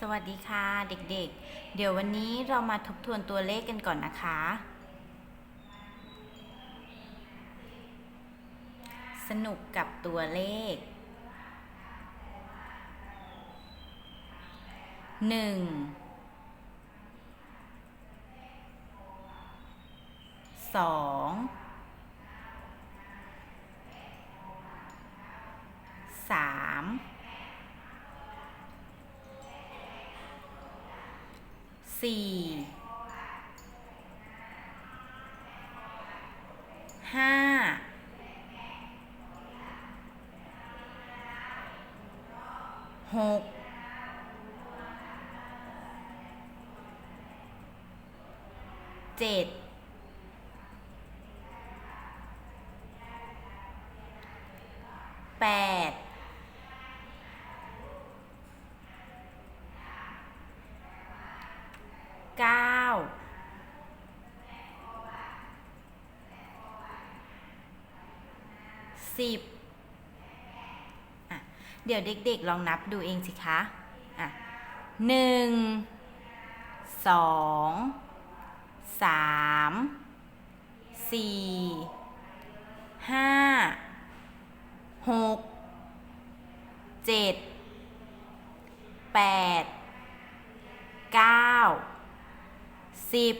สวัสดีค่ะเด็กๆเดี๋ยววันนี้เรามาทบทวนตัวเลขกันก่อนนะคะ สนุกกับตัวเลข หนึ่ง สอง สาม สี่ห้าหกเจ็ดแปด เก้าสิบอะเดี๋ยวเด็กๆ ลองนับดูเองสิคะอะหนึ่งสองสามสี่ห้าหกเจ็ดแปดเก้า สิบ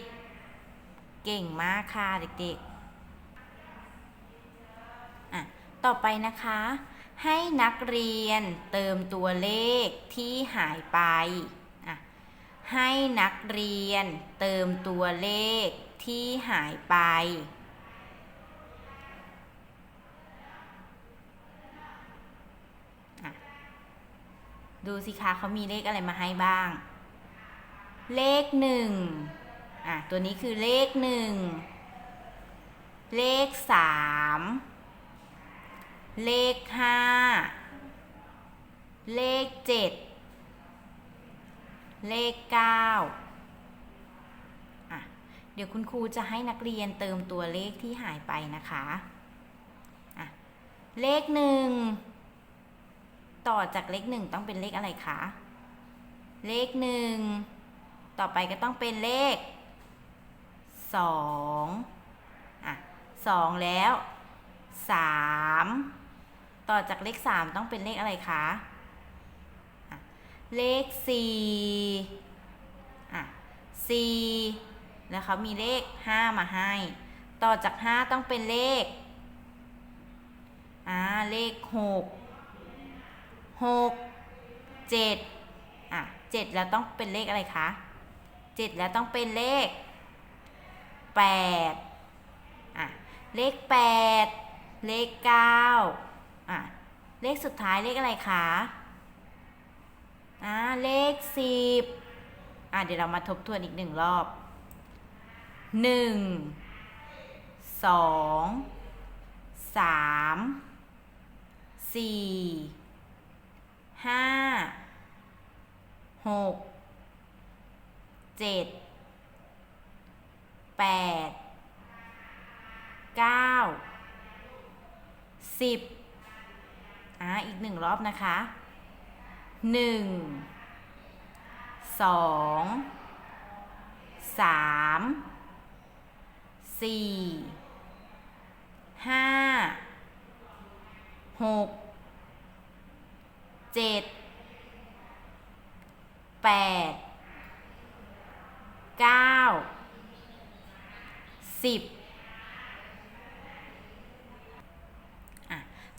เก่งมากค่ะเด็กๆอะต่อไปนะคะ ให้นักเรียนเติมตัวเลขที่หายไปอะให้นักเรียนเติมตัวเลขที่หายไปดูสิคะเขามีเลขอะไรมาให้บ้าง เลขหนึ่ง อะตัวนี้คือเลขหนึ่งเลขสามเลขห้าเลขเจ็ดเลขเก้าอะเดี๋ยวคุณครูจะให้นักเรียนเติมตัวเลขที่หายไปนะคะอะเลขหนึ่งต่อจากเลขหนึ่งต้องเป็นเลขอะไรคะ เลขหนึ่ง ต่อไปก็ต้องเป็นเลข สองอะสองแล้วสามต่อจากเลขสามต้องเป็นเลขอะไรคะะเลขสี่อะสี่แล้วเขามีเลขห้ามาให้ ต่อจากห้าต้องเป็นเลขอ่าเลขหกหกเจ็ดอะเจ็ดแล้วต้องเป็นเลขอะไรคะเจ็ดแล้วต้องเป็นเลข 8อะเลข 8 เลข9อะเลขสุดท้ายเลขอะไรคะอ่าเลข 10อะเดี๋ยวเรามาทบทวนอีกหนึ่งรอบ 1 2 3 4 5 6 7 แปดเก้าสิบอ่าอีกหนึ่งรอบนะคะหนึ่งสองสามสี่ห้าหกเจ็ดแปดเก้า สิบ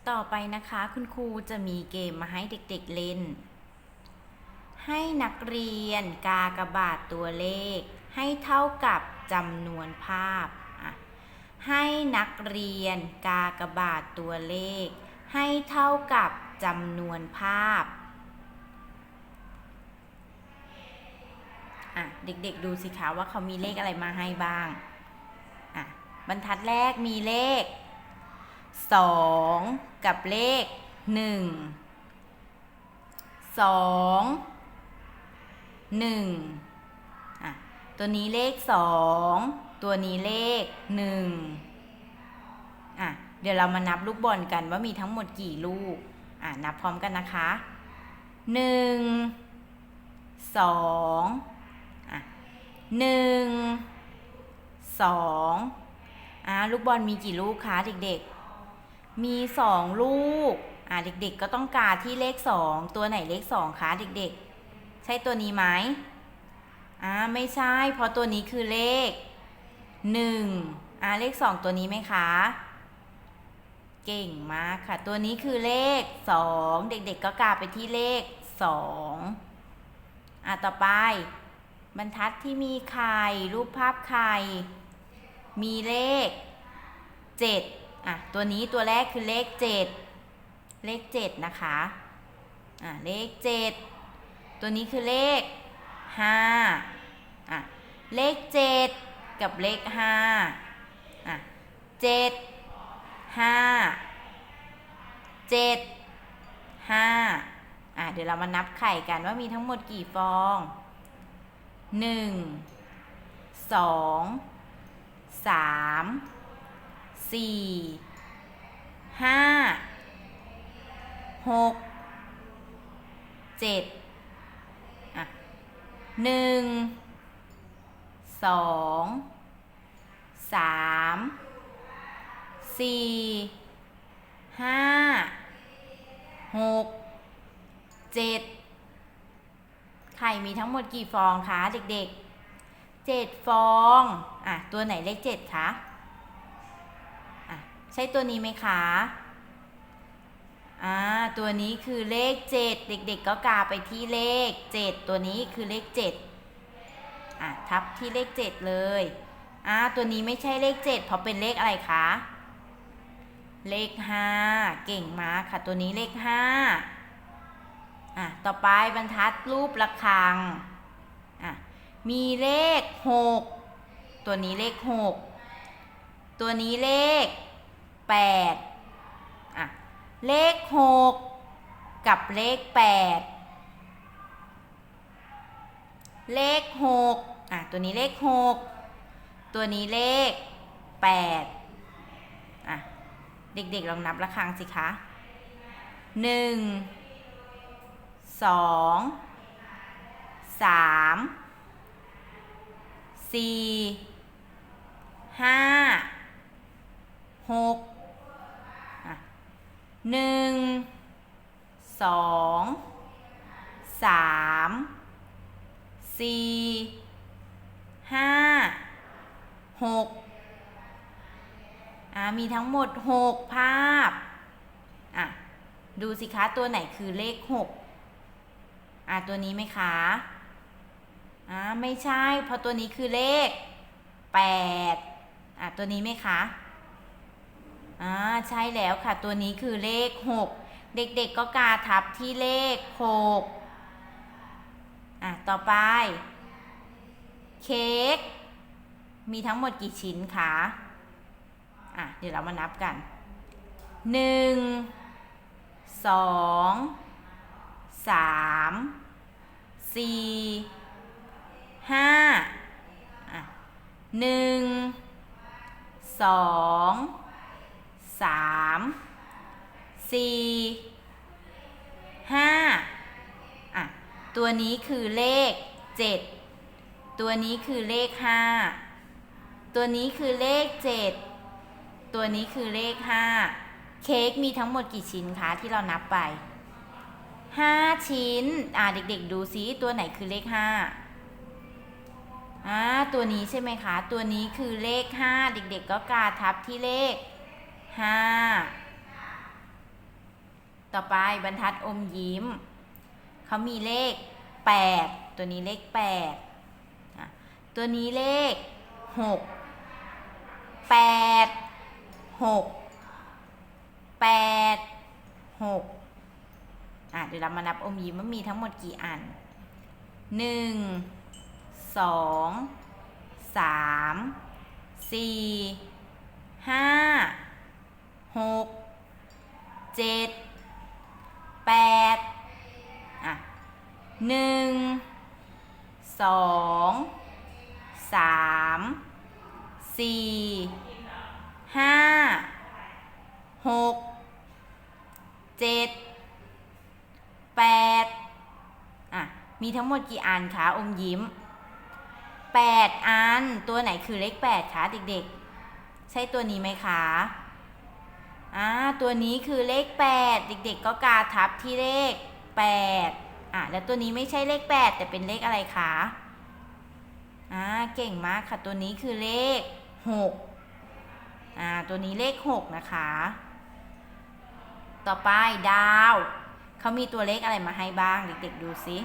ต่อไปนะคะคุณครูจะมีเกมมาให้เด็กๆเล่น ให้นักเรียนกากบาทตัวเลข ให้เท่ากับจำนวนภาพ ให้นักเรียนกากบาทตัวเลข ให้เท่ากับจำนวนภาพอะเด็กๆดูสิคะว่าเขามีเลขอะไรมาให้บ้าง บรรทัดแรกมีเลขสองกับเลขหนึ่งสองหนึ่งอะตัวนี้เลขสองตัวนี้เลขหนึ่งอะเดี๋ยวเรามานับลูกบอลกันว่ามีทั้งหมดกี่ลูก อะนับพร้อมกันนะคะ หนึ่งสสอง อะหนึ่ง สอง อะลูกบอลมีกี่ลูกคะเด็กๆ มีสองลูกอะเด็กๆ ก็ต้องการที่เลขสองตัวไหนเลขสองคะเด็กๆ ใช่ตัวนี้ไหมอ่าไม่ใช่ เพราะตัวนี้คือเลขหนึ่งอ่าเลขสองตัวนี้ไหมคะเก่งมากค่ะ ตัวนี้คือเลขสองเด็กๆ ก็กาไปที่เลขสองอะต่อไป บรรทัดที่มีไข่รูปภาพไข่ มีเลขเจ็ดอะ ตัวนี้ตัวแรกคือเลขเจ็ดเลขเจ็ดนะคะ อะ เลขเจ็ดตัวนี้คือเลขห้าอะ เลขเจ็ดกับเลขห้าอะเจ็ดห้าเจ็ดห้าอะ เดี๋ยวเรามานับไข่กันว่ามีทั้งหมดกี่ฟองหนึ่ง สามสี่ห้าหกเจ็ดอะหนึ่งสองสามสี่ห้าหกเจ็ดไข่มีทั้งหมดกี่ฟองคะเด็กๆ เจ็ดฟองอะตัวไหนเลขเจ็ดคะอะใช่ตัวนี้ไหมคะอ่าตัวนี้คือเลขเจ็ดเด็กๆก็กาไปที่เลขเจ็ดตัวนี้คือเลขเจ็ดอะทับที่เลขเจ็ดเลยอ่าตัวนี้ไม่ใช่เลขเจ็ดเพราะเป็นเลขอะไรคะเลขห้าเก่งมากค่ะตัวนี้เลขห้าอะต่อไปบรรทัดรูประฆังอ่ มีเลขหกตัวนี้เลขหกตัวนี้เลขแปดอะ เลขหกกับเลขแปดเลขหกอะ ตัวนี้เลขหกตัวนี้เลขแปดอะ เด็กๆลองนับระฆังสิคะหนึ่งสองสาม สี่ห้าหกหนึ่งสองสามสี่ห้าหกมีทั้งหมด6ภาพอะดูสิคะตัวไหนคือเลข6อ่าตัวนี้ไหมคะ อ่าไม่ใช่เพราะตัวนี้คือเลข8อะตัวนี้ไหมคะอ่าใช่แล้วค่ะตัวนี้คือเลข6เด็กๆก็กาทับที่เลข6อะต่อไป เค้กมีทั้งหมดกี่ชิ้นคะอะเดี๋ยวเรามานับกันหนึ่งสองสามสี่ ห้าหนึ่งสองสามสี่ห้าอะ ตัวนี้คือเลขเจ็ดตัวนี้คือเลขห้าตัวนี้คือเลขเจ็ดตัวนี้คือเลขห้าเค้กมีทั้งหมดกี่ชิ้นคะที่เรานับไปห้าชิ้น อ่าเด็กๆ ดูซิตัวไหนคือเลขห้า อ่าตัวนี้ใช่ไหมคะ ตัวนี้คือเลขห้าเด็กๆ ก็กาทับที่เลขห้าต่อไปบรรทัดอมยิ้ม เขามีเลขแปดตัวนี้เลขแปดตัวนี้เลขหกแปดหกแปดหกอะเดี๋ยวเรามานับอมยิ้มว่ามีทั้งหมดกี่อันหนึ่ง สองสามสี่ห้าหกเจ็ดแปดอะหนึ่งสองสามสี่ห้าหกเจ็ดแปดอะ มีทั้งหมดกี่อันคะอมยิ้ม แปดอัน ตัวไหนคือเลขแปดคะเด็กๆ ใช่ตัวนี้ไหมคะอ่าตัวนี้คือเลขแปดเด็กๆ ก็กาทับที่เลขแปดอะแล้วตัวนี้ไม่ใช่เลขแปดแต่เป็นเลขอะไรคะอ่าเก่งมากค่ะ ตัวนี้คือเลขหกอ่าตัวนี้เลขหกนะคะ ต่อไปดาวเขามีตัวเลขอะไรมาให้บ้าง เด็กๆ ดูสิ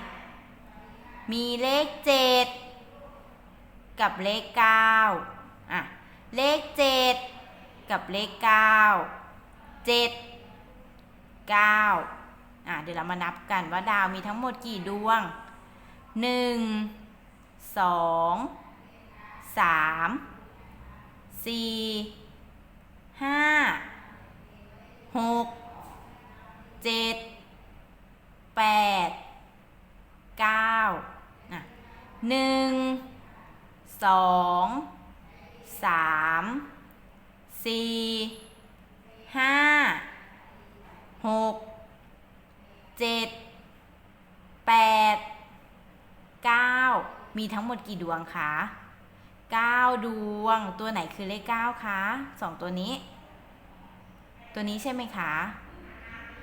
มีเลขเจ็ด กับเลขเก้าอะเลขเจ็ดกับเลขเก้าเจ็ดเก้าอะเดี๋ยวเรามานับกันว่าดาวมีทั้งหมดกี่ดวงหนึ่งสองสามสี่ห้าหกเจ็ดแปดเก้าอะหนึ่ง สองสามสี่ห้าหกเจ็ดแปดเก้ามีทั้งหมดกี่ดวงคะเก้าดวง ตัวไหนคือเลขเก้าคะสองตัวนี้ ตัวนี้ใช่ไหมคะ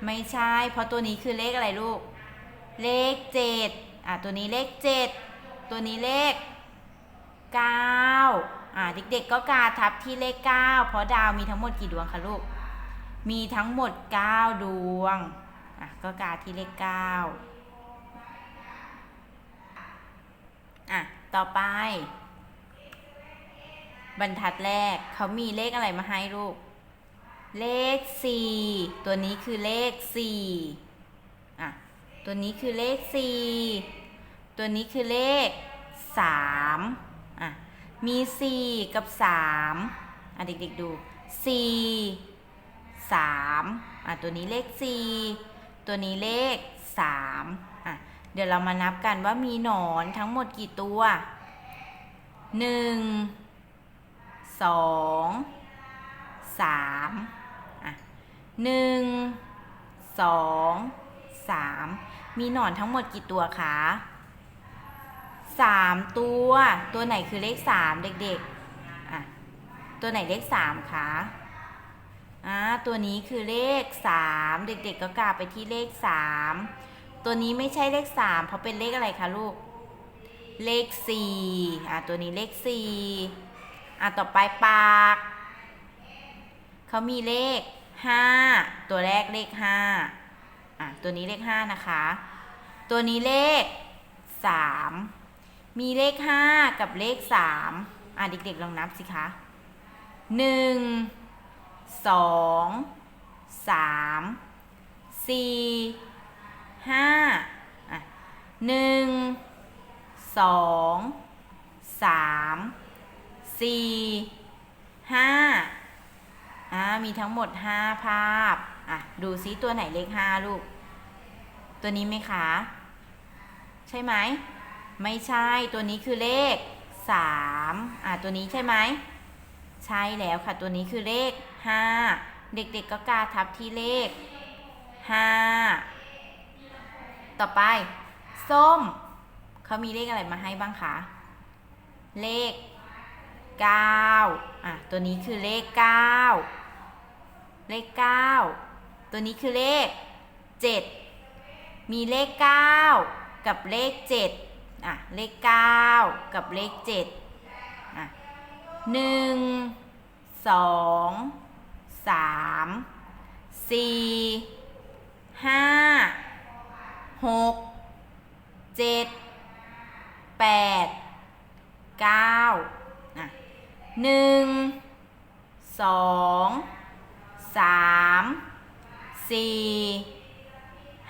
ไม่ใช่ เพราะตัวนี้คือเลขอะไรลูก เลขเจ็ดอะตัวนี้เลขเจ็ดตัวนี้เลข เก้าอะเด็กๆก็กาทับที่เลขเก้าเพราะดาวมีทั้งหมดกี่ดวงคะลูก มีทั้งหมดเก้าดวงอะก็กาที่เลขเก้าอะ ต่อไป บรรทัดแรกเขามีเลขอะไรมาให้ลูก เลขสี่ตัวนี้คือเลขสี่อะ ตัวนี้คือเลขสี่ตัวนี้คือเลขสาม อะมีสี่กับสามอะเด็กๆดูสี่สามอะตัวนี้เลขสี่ตัวนี้เลขสามอะเดี๋ยวเรามานับกันว่ามีหนอนทั้งหมดกี่ตัวหนึ่งสองสามอะหนึ่งสองสามมีหนอนทั้งหมดกี่ตัวคะ สามตัว ตัวไหนคือเลขสามเด็กๆอะตัวไหนเลขสามคะอ่าตัวนี้คือเลขสามเด็กๆก็กลับไปที่เลขสามตัวนี้ไม่ใช่เลขสามเพราะเป็นเลขอะไรคะลูก เลขสี่อะตัวนี้เลขสี่อะต่อไปปากเขามีเลขห้าตัวแรกเลขห้าอะตัวนี้เลขห้านะคะ ตัวนี้เลขสาม มีเลขห้ากับเลขสามอะ เด็กๆ ลองนับสิคะหนึ่งสองสามสี่ห้าอะหนึ่งสองสามสี่ห้าอ่ามีทั้งหมด 5 ภาพ อะ ดูซิตัวไหนเลข 5 ลูก ตัวนี้ไหมคะ ใช่ไหม ไม่ใช่ตัวนี้คือเลข3อะตัวนี้ใช่ไหมใช่แล้วค่ะตัวนี้คือเลข5เด็กๆก็กาทับที่เลข5ต่อไป ส้ม เขามีเลขอะไรมาให้บ้างคะ เลข9อะ ตัวนี้คือเลข9เลข9ตัวนี้คือเลข7มีเลข9กับเลข7 อะเลข 9 กับเลข7อะหนึ่งสองสามสี่ห้าหกเจ็ดแปดเก้าอะหนึ่งสองสามสี่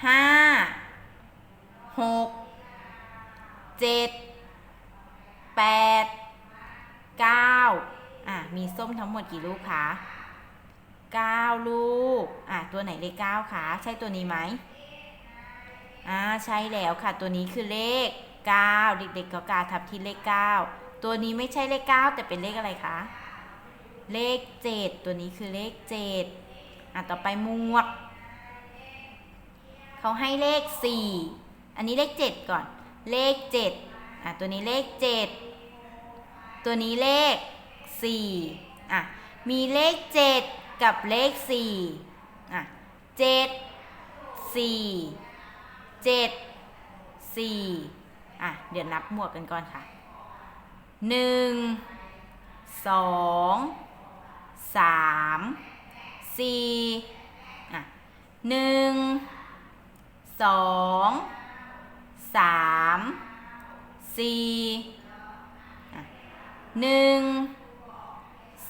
ห้าหก เจ็ดแปดเก้าอะมีส้มทั้งหมดกี่ลูกคะเก้าลูก อะตัวไหนเลขเก้าคะใช่ตัวนี้ไหมอ่าใช่แล้วค่ะ ตัวนี้คือเลขเก้าเด็กๆก็กาทับที่เลขเก้าตัวนี้ไม่ใช่เลขเก้าแต่เป็นเลขอะไรคะเลขเจ็ดตัวนี้คือเลขเจ็ดอะต่อไปหมวกเขาให้เลขสี่อันนี้เลขเจ็ดก่อน เลขเจ็ดอะตัวนี้เลขเจ็ดตัวนี้เลขสี่อะมีเลขเจ็ดกับเลขสี่อะเจ็ดสี่เจ็ดสี่อะเดี๋ยวนับหมวกกันก่อนค่ะหนึ่งสองสามสี่อะหนึ่งสอง สามสี่หนึ่ง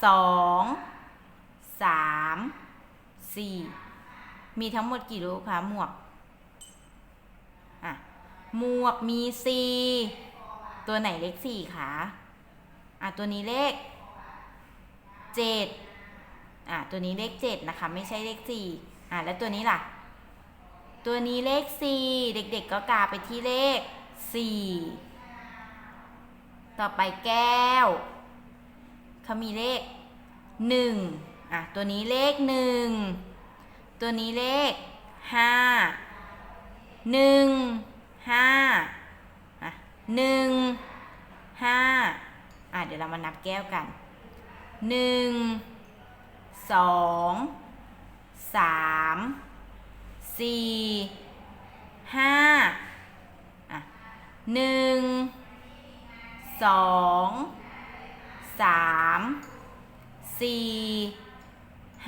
สองสามสี่มีทั้งหมดกี่รูปคะหมวกอะหมวกมีสี่ตัวไหนเลขสี่คะอะตัวนี้เลขเจ็ดอะตัวนี้เลขเจ็ดนะคะ ไม่ใช่เลขสี่อะแล้วตัวนี้ล่ะ ตัวนี้เลขสี่เด็กๆก็กาไปที่เลขสี่ต่อไปแก้ว เขามีเลขหนึ่งอะ ตัวนี้เลขหนึ่งตัวนี้เลขห้าหนึ่งห้าอะหนึ่งห้าอะ เดี๋ยวเรามานับแก้วกันหนึ่ง สี่ห้าหนึ่งสองสามสี่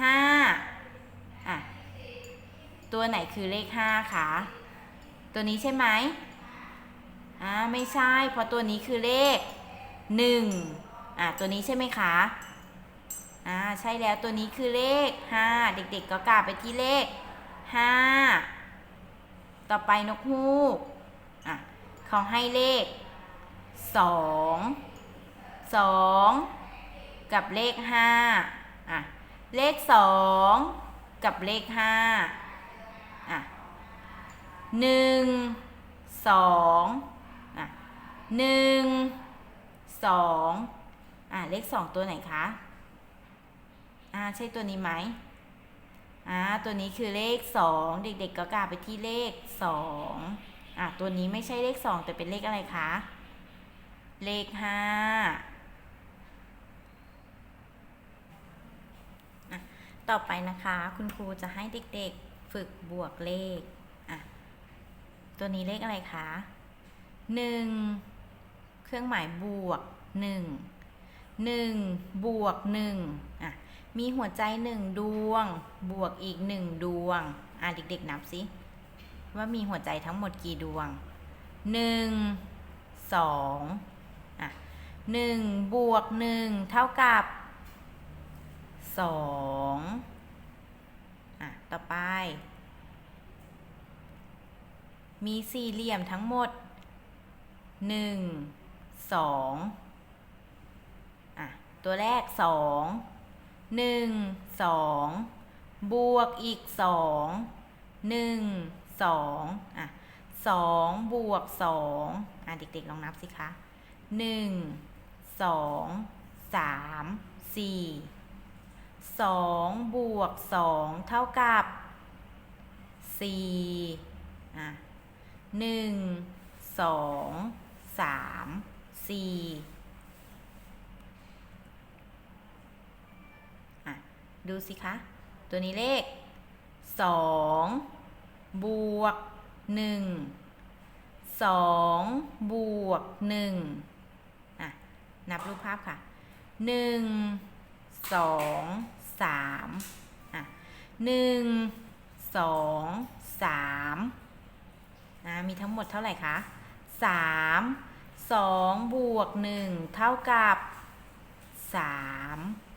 ห้าอะ ตัวไหนคือเลขห้าคะ ตัวนี้ใช่ไหมอ่าไม่ใช่ เพราะตัวนี้คือเลขหนึ่งอะ ตัวนี้ใช่ไหมคะอ่าใช่แล้วตัวนี้คือเลขห้าเด็กๆก็กลับไปที่เลข ห้าต่อไปนกฮูกอะเขาให้เลขสองสองกับเลขห้าอะเลขสองกับเลขห้าอะหนึ่งสองอะหนึ่งสองอะเลขสองตัวไหนคะอ่าใช่ตัวนี้ไหม อ่าตัวนี้คือเลขสองเด็กๆก็กลับไปที่เลขสองอะตัวนี้ไม่ใช่เลขสองแต่เป็นเลขอะไรคะ เลขห้าอะต่อไปนะคะ คุณครูจะให้เด็กๆฝึกบวกเลขอะตัวนี้เลขอะไรคะหนึ่งเครื่องหมายบวกหนึ่งหนึ่งบวกหนึ่งอะ มีหัวใจหนึ่งดวง บวกอีกหนึ่งดวง อะเด็กๆนับสิว่ามีหัวใจทั้งหมดกี่ดวงหนึ่งสองอะหนึ่งบวกหนึ่งเท่ากับสองอะต่อไป มีสี่เหลี่ยมทั้งหมดหนึ่งสองอะตัวแรกสอง หนึ่งสองบวกอีกสองหนึ่งสองอะสองบวกสองอะเด็กๆลองนับสิคะหนึ่งสองสามสี่สองบวกสองเท่ากับสี่อะหนึ่งสองสามสี่ ดูสิคะ ตัวนี้เลข 2 บวก 1 2 บวก1อะ นับรูปภาพค่ะ 1 2 3อะ 1 2 3นะมีทั้งหมดเท่าไหร่คะ 3 2 บวก 1 เท่ากับ 3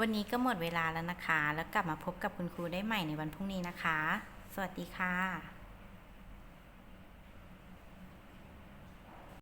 วันนี้ก็หมดเวลาแล้วนะคะ แล้วกลับมาพบกับคุณครูได้ใหม่ในวันพรุ่งนี้นะคะ สวัสดีค่ะ